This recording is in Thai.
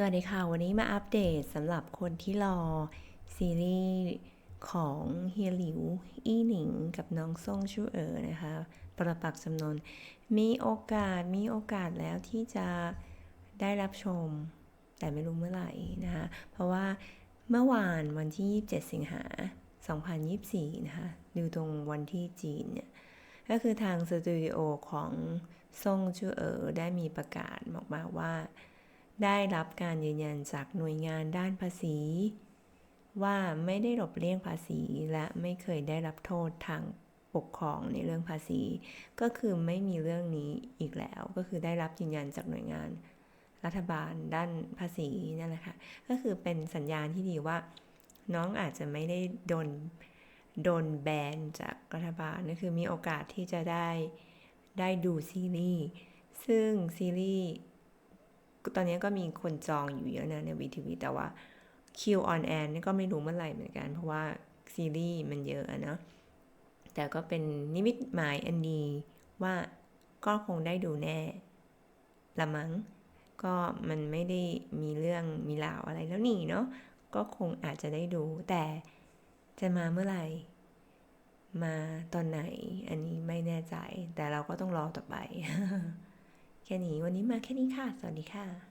สวัสดีค่ะ วันนี้มาอัปเดตสำหรับคนที่รอ ซีรีส์ของเฮียหลิว อี้หนิง กับน้องซ่งชูเอ๋อนะคะประปักจำนวนมีโอกาสมีโอกาสแล้วที่จะได้รับชม แต่ไม่รู้เมื่อไหร่นะคะเพราะว่าเมื่อวานวันที่ 27 สิงหา 2024 นะคะดูตรงวันที่จีนเนี่ยก็คือทางสตูดิโอของซ่งชูเอ๋อได้มีประกาศออกมาว่า ได้รับการยืนยันจากหน่วยงานด้านภาษี ว่าไม่ได้หลบเลี่ยงภาษีและไม่เคยได้รับโทษทางปกครองในเรื่องภาษี ก็คือไม่มีเรื่องนี้อีกแล้ว ก็คือได้รับยืนยันจากหน่วยงาน รัฐบาลด้านภาษีนั่นแหละค่ะก็คือเป็นสัญญาณที่ดีว่า น้องอาจจะไม่ได้โดนโดนแบนจากรัฐบาลก็คือมีโอกาสที่จะได้ได้ดูซีรีส์ซึ่งซีรีส์ ตอนนี้ก็มีคนจองอยู่เยอะนะในวีทีวีแต่ว่าคิวออนแอร์นี่ก็ไม่รู้เมื่อไหร่เหมือนกัน เพราะว่าซีรีส์มันเยอะนะ แต่ก็เป็นนิมิตหมายอันดีว่าก็คงได้ดูแน่ละมั้งก็มันไม่ได้มีเรื่องมีราวอะไรแล้วนี่เนาะก็คงอาจจะได้ดู แต่จะมาเมื่อไหร่ มาตอนไหน อันนี้ไม่แน่ใจ แต่เราก็ต้องรอต่อไป แค่นี้วันนี้มาแค่นี้ค่ะ สวัสดีค่ะ